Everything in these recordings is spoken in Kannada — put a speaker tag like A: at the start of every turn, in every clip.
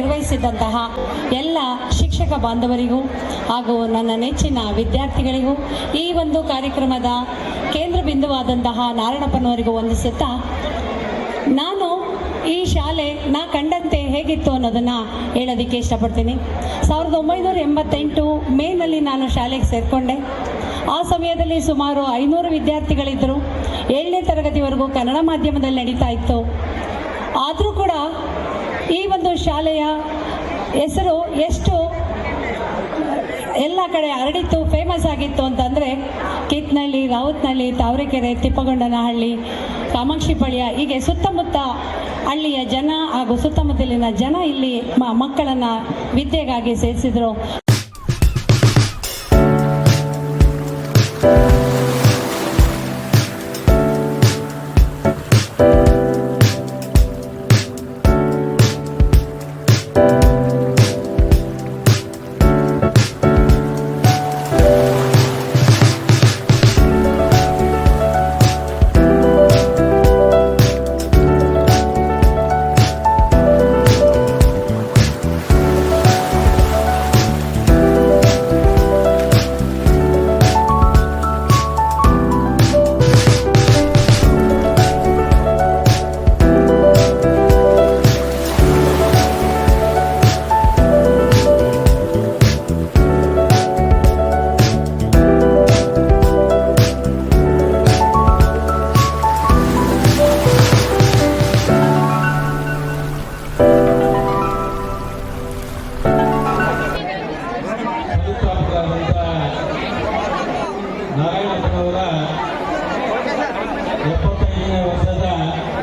A: ನಿರ್ವಹಿಸಿದಂತಹ ಎಲ್ಲ ಶಿಕ್ಷಕ ಬಾಂಧವರಿಗೂ ಹಾಗೂ ನನ್ನ ನೆಚ್ಚಿನ ವಿದ್ಯಾರ್ಥಿಗಳಿಗೂ ಈ ಒಂದು ಕಾರ್ಯಕ್ರಮದ ಕೇಂದ್ರ ಬಿಂದುವಾದಂತಹ ನಾರಾಯಣಪ್ಪನವರಿಗೂ ವಂದಿಸುತ್ತಾ ನಾನು ಈ ಶಾಲೆ ನಾ ಕಂಡಂತೆ ಹೇಗಿತ್ತು ಅನ್ನೋದನ್ನು ಹೇಳೋದಕ್ಕೆ ಇಷ್ಟಪಡ್ತೀನಿ. ಸಾವಿರದ ಒಂಬೈನೂರ ಎಂಬತ್ತೆಂಟು ಮೇನಲ್ಲಿ ನಾನು ಶಾಲೆಗೆ ಸೇರಿಕೊಂಡೆ. ಆ ಸಮಯದಲ್ಲಿ ಸುಮಾರು ಐನೂರು ವಿದ್ಯಾರ್ಥಿಗಳಿದ್ದರು. ಏಳನೇ ತರಗತಿವರೆಗೂ ಕನ್ನಡ ಮಾಧ್ಯಮದಲ್ಲಿ ನಡೀತಾ ಇತ್ತು. ಆದರೂ ಕೂಡ ಒಂದು ಶಾಲೆಯ ಹೆಸರು ಎಷ್ಟು? ಎಲ್ಲ ಕಡೆ ಹರಡಿತ್ತು ಫೇಮಸ್ ಆಗಿತ್ತು ಅಂತಂದರೆ ಕಿತ್ನಳ್ಳಿ ರಾವತ್ನಹಳ್ಳಿ ತಾವರೆಕೆರೆ, ತಿಪ್ಪಗೊಂಡನಹಳ್ಳಿ ಕಾಮಾಕ್ಷಿಪಾಳ್ಯ ಹೀಗೆ ಸುತ್ತಮುತ್ತ ಹಳ್ಳಿಯ ಜನ ಹಾಗೂ ಸುತ್ತಮುತ್ತಲಿನ ಜನ ಇಲ್ಲಿ ಮಕ್ಕಳನ್ನು ವಿದ್ಯೆಗಾಗಿ ಸೇರಿಸಿದರು.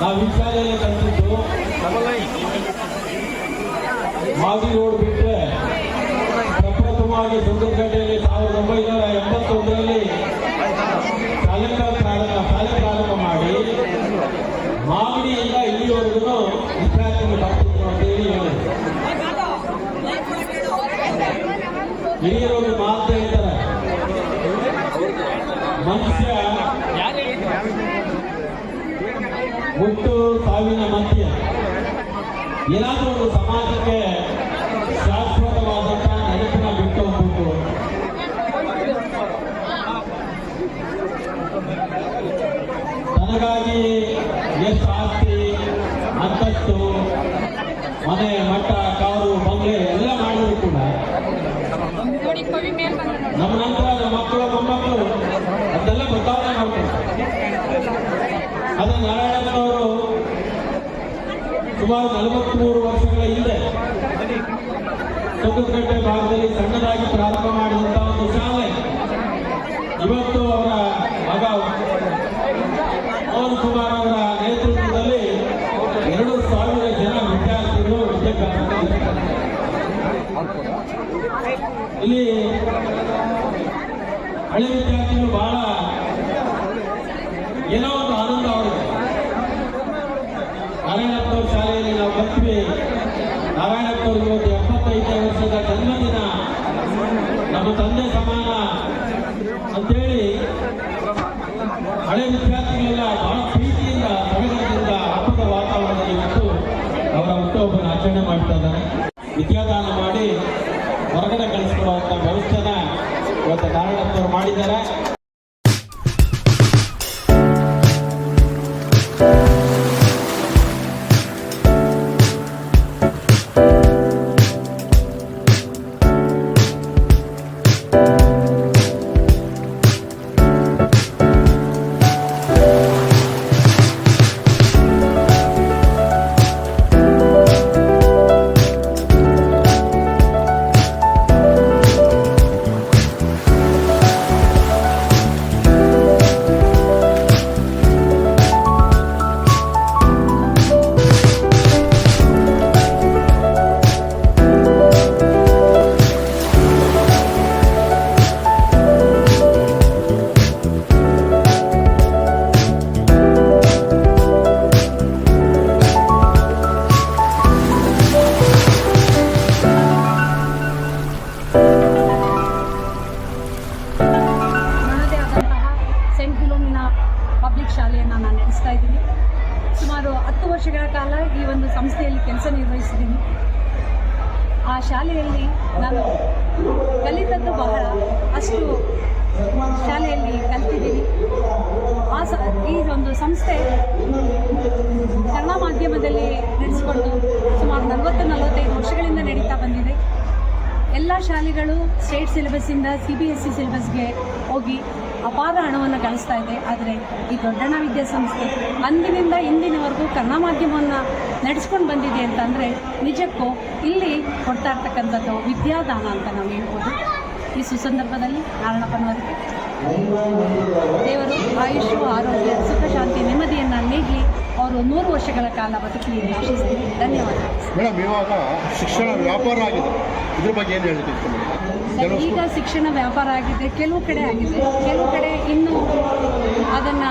B: ನಾವು ಶಾಲೆಯಲ್ಲಿ ಕಲಿತಿದ್ದು ಮಾಗಿ ರೋಡ್ ಬಿಟ್ಟರೆ ಪ್ರಪ್ರಥಮವಾಗಿ ಸುಂದರಗಡ್ಡೆಯಲ್ಲಿ ಸಾವಿರದ ಒಂಬೈನೂರ ಎಂಬತ್ತೊಂದರಲ್ಲಿ ಪ್ರಾರಂಭ, ಶಾಲೆ ಪ್ರಾರಂಭ ಮಾಡಿ ಮಾಗಡಿಯಿಂದ ಇಲ್ಲಿವರೆಗೂ ವಿದ್ಯಾರ್ಥಿಗಳು ಬರ್ತಿದ್ರು ಅಂತೇಳಿ ಹೇಳಿದರು. ಹಿರಿಯರು ಹುಟ್ಟು ಸಾವಿನ ಮಧ್ಯ ಏನಾದರೂ ಒಂದು ಸಮಾಜಕ್ಕೆ ಶಾಶ್ವತವಾದಂತಹ ನೆನಪಿನ ಬಿಟ್ಟು ಹೋಗ್ಬೇಕು ತನಗಾಗಿ ಎಷ್ಟು ಆಸ್ತಿ, ಅಂತಸ್ತು, ಮನೆ ಮಟ್ಟ ಕಾರು, ಬಂಗ್ಲೆ ಎಲ್ಲ ಮಾಡಿದ್ರು ಕೂಡ. ನಮ್ಮ ನಂತರ ಮಕ್ಕಳು, ಮೊಮ್ಮಕ್ಕಳು ಅದೆಲ್ಲ ಬದಲಾವಣೆ ಮಾಡ್ತಾರೆ ಅದು ನಾರಾಯಣಪ್ಪನವರು ಸುಮಾರು ನಲವತ್ಮೂರು ವರ್ಷಗಳ ಹಿಂದೆ ಚೊಕ್ಕದಗಟ್ಟೆ ಭಾಗದಲ್ಲಿ ಸಣ್ಣದಾಗಿ ಪ್ರಾರಂಭ ಮಾಡಿದಂತಹ ಒಂದು ಶಾಲೆ. ಇವತ್ತು ಅವರ ಮಗ ಪವನ್ ಕುಮಾರ್ ಅವರ ನೇತೃತ್ವದಲ್ಲಿ ಎರಡು ಸಾವಿರ ಜನ ವಿದ್ಯಾರ್ಥಿಗಳು ಇಲ್ಲಿ ಹಳೆ ವಿದ್ಯಾರ್ಥಿಗಳು ಬಹಳ ಏನೋ ಒಂದು ಆನಂದ ಅವರಿಗೆ ನಾರಾಯಣಪ್ಪನವ್ರ ಶಾಲೆಯಲ್ಲಿ ನಾವು ಕಲ್ತ್ವಿ ನಾರಾಯಣಪ್ಪನವ್ರಿಗೆ ಇವತ್ತು ಎಪ್ಪತ್ತೈದನೇ ವರ್ಷದ ಜನ್ಮದಿನ. ನಮ್ಮ ತಂದೆ ಸಮಾನ. ಅಂತೇಳಿ ಹಳೆ ವಿದ್ಯಾರ್ಥಿಗಳೆಲ್ಲ ಬಹಳ ಪ್ರೀತಿಯಿಂದ ಸಮಯದಿಂದ ಹಬ್ಬದ ವಾತಾವರಣದಲ್ಲಿ ಇವತ್ತು ಅವರ ಹುಟ್ಟುಹಬ್ಬನ ಆಚರಣೆ ಮಾಡ್ತಾ ಇದ್ದಾರೆ. ವಿದ್ಯಾದಾನ ಮಾಡಿ ಹೊರಗಡೆ ಕಳಿಸ್ಕೊಡುವಂಥ ವ್ಯವಸ್ಥೆನ ಇವತ್ತು ನಾರಾಯಣಪ್ಪವರು ಮಾಡಿದ್ದಾರೆ.
A: ಆ ಶಾಲೆಯಲ್ಲಿ ನಾನು ಕಲಿತದ್ದು ಬಹಳ ಅಷ್ಟು ಶಾಲೆಯಲ್ಲಿ ಕಲ್ತಿದ್ದೀನಿ. ಆ ಸ, ಈ ಒಂದು ಸಂಸ್ಥೆ ಕನ್ನಡ ಮಾಧ್ಯಮದಲ್ಲಿ ನಡೆಸಿಕೊಂಡು ಸುಮಾರು ನಲವತ್ತು ನಲವತ್ತೈದು ವರ್ಷಗಳಿಂದ ನಡೀತಾ ಬಂದಿದೆ. ಎಲ್ಲ ಶಾಲೆಗಳು ಸ್ಟೇಟ್ ಸಿಲೆಬಸ್ಸಿಂದ ಸಿ ಬಿ ಎಸ್ ಸಿ ಸಿಲೆಬಸ್ಗೆ ಹೋಗಿ ಅಪಾರ ಹಣವನ್ನು ಗಳಿಸ್ತಾ ಇದೆ. ಆದರೆ ಈ ದೊಡ್ಡಣ್ಣ ವಿದ್ಯಾಸಂಸ್ಥೆ ಅಂದಿನಿಂದ ಇಂದಿನವರೆಗೂ ಕನ್ನಡ ಮಾಧ್ಯಮವನ್ನು ನಡೆಸ್ಕೊಂಡು ಬಂದಿದೆ ಅಂತಂದರೆ ನಿಜಕ್ಕೂ ಇಲ್ಲಿ ಕೊಡ್ತಾ ಇರ್ತಕ್ಕಂಥದ್ದು ವಿದ್ಯಾದಾನ ಅಂತ ನಾವು ಹೇಳ್ಬೋದು. ಈ ಸುಸಂದರ್ಭದಲ್ಲಿ ನಾರಾಯಣಪ್ಪನವರಿಗೆ ದೇವರು ಆಯುಷು, ಆರೋಗ್ಯ ಸುಖ ಶಾಂತಿ ನೆಮ್ಮದಿಯನ್ನು ನೀಡಲಿ. ಅವರು ನೂರು ವರ್ಷಗಳ ಕಾಲ ಬದುಕಲಿ ಆಶಿಸ್ತೀನಿ ಧನ್ಯವಾದ.
C: ಮೇಡಮ್ ಇವಾಗ ಶಿಕ್ಷಣ ವ್ಯಾಪಾರ ಆಗಿದೆ. ಇದ್ರ ಬಗ್ಗೆ ಏನು ಹೇಳಲಿಕ್ಕೆ
A: ಈಗ ಶಿಕ್ಷಣ ವ್ಯಾಪಾರ ಆಗಿದೆ. ಕೆಲವು ಕಡೆ ಆಗಿದೆ. ಕೆಲವು ಕಡೆ ಇನ್ನೂ ಅದನ್ನ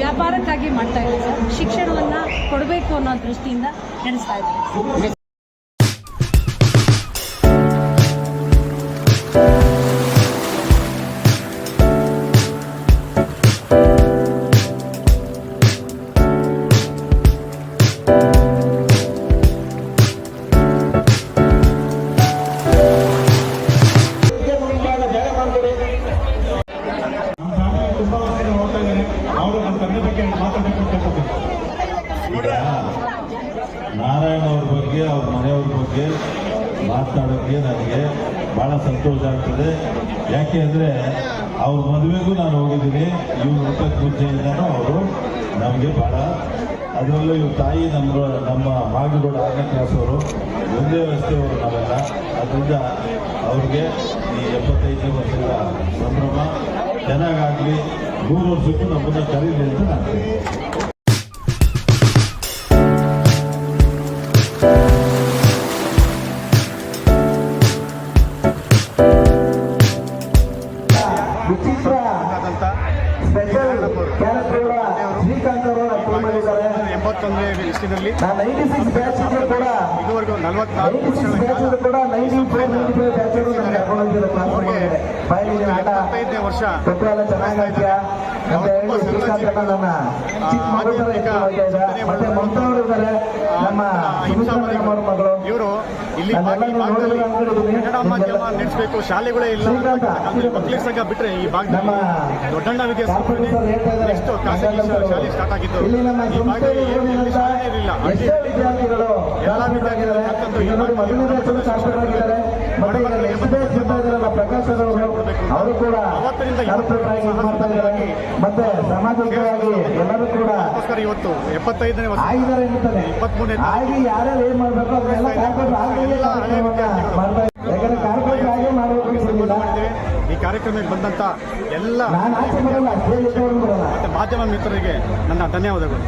A: ವ್ಯಾಪಾರಕ್ಕಾಗಿ ಮಾಡ್ತಾ ಇದ್ದಾರೆ ಶಿಕ್ಷಣವನ್ನ ಶಿಕ್ಷಣವನ್ನು ಕೊಡಬೇಕು ಅನ್ನೋ ದೃಷ್ಟಿಯಿಂದ ನಡೆಸ್ತಾ ಇದ್ದಾರೆ
B: ತಂದೆ ಬಗ್ಗೆ
D: ಈಗ ನಾರಾಯಣ ಅವ್ರ ಬಗ್ಗೆ, ಅವ್ರ ಮನೆಯವ್ರ ಬಗ್ಗೆ ಮಾತಾಡೋಕ್ಕೆ ನನಗೆ ಭಾಳ ಸಂತೋಷ ಆಗ್ತದೆ. ಯಾಕೆ ಅಂದರೆ ಅವ್ರ ಮದುವೆಗೂ ನಾನು ಹೋಗಿದ್ದೀನಿ. ಇವ್ರ ಊಟಕ್ಕೆ ಮುಂಚೆಯಿಂದನೂ ಅವರು ನಮಗೆ ಭಾಳ ಅದರಲ್ಲೂ ಇವ್ರ ತಾಯಿ ನಮ್ಮ ನಮ್ಮ ಮಾಗಗೋಡ ಆರನೇ ಕ್ಲಾಸವರು ಒಂದೇ ರಸ್ತೆಯವರು ನಾವೆಲ್ಲ. ಅದರಿಂದ ಅವ್ರಿಗೆ ಈ ಎಪ್ಪತ್ತೈದನೇ ವರ್ಷದ ಸಂಭ್ರಮ, ಚೆನ್ನಾಗಾಗಲಿ. ನೂರು ವರ್ಷಕ್ಕೂ ನಮ್ಮನ್ನು ಕರೀಲಿ ಅಂತ ನಾನು
C: ಇಷ್ಟದಲ್ಲಿ
E: ನಾನು ಕೂಡ
C: ಇದುವರೆಗೂ ನಲವತ್ನಾಲ್ಕು
E: ಇದ್ರು ಕೂಡ ನೈಂಟಿ ಫೋರ್ ನೈಂಟಿ ಫೈವ್ ಮಗಳು.
C: ಇವರು ಇಲ್ಲಿ. ಕನ್ನಡ ಮಾಧ್ಯಮ ನಡೆಸಬೇಕು ಶಾಲೆಗಳೇ ಇಲ್ಲ. ಮಕ್ಕಳಿಗೆ ಸಂಘ ಬಿಟ್ರೆ ಈ ಭಾಗದಲ್ಲಿ ದೊಡ್ಡಣ್ಣ
E: ಇದ್ದಾರೆ.
C: ಖಾಸಗಿ ಶಾಲೆ ಸ್ಟಾರ್ಟ್ ಆಗಿದ್ದು ಈ ಭಾಗದಲ್ಲಿ ಶಾಲೆ ಇರಲಿಲ್ಲ. ಎಲ್ಲ ವಿದ್ಯಾರ್ಥಿಗಳು
E: ಪ್ರಕಾಶ್ ಅವರು ಕೂಡ ಕಾರ್ಪೊರೇಟ್ ಇದು ಮಾಡ್ತಾ ಇದ್ದಾರೆ. ಮತ್ತೆ ಸಾಮಾಜಿಕವಾಗಿ ಎಲ್ಲರೂ ಕೂಡ
C: ಇವತ್ತು ಎಪ್ಪತ್ತೈದನೇ
E: ಆಗಿದ್ದಾರೆ
C: ಎನ್ನುತ್ತಾನೆ
E: ಆಗಿ ಯಾರ್ಯಾರು ಏನ್ ಮಾಡ್ಬೇಕು ಅದನ್ನೆಲ್ಲ ಕಾರ್ಪೊರೇಟ್ ಮಾಡ್ತಾ ಯಾಕಂದ್ರೆ ಕಾರ್ಪೊರೇಟ್ ಆಗೇ ಮಾಡಬೇಕು
C: ಈ ಕಾರ್ಯಕ್ರಮಕ್ಕೆ ಬಂದಂತ ಎಲ್ಲ ಮಾಧ್ಯಮ ಮಿತ್ರರಿಗೆ ನನ್ನ ಧನ್ಯವಾದಗಳು.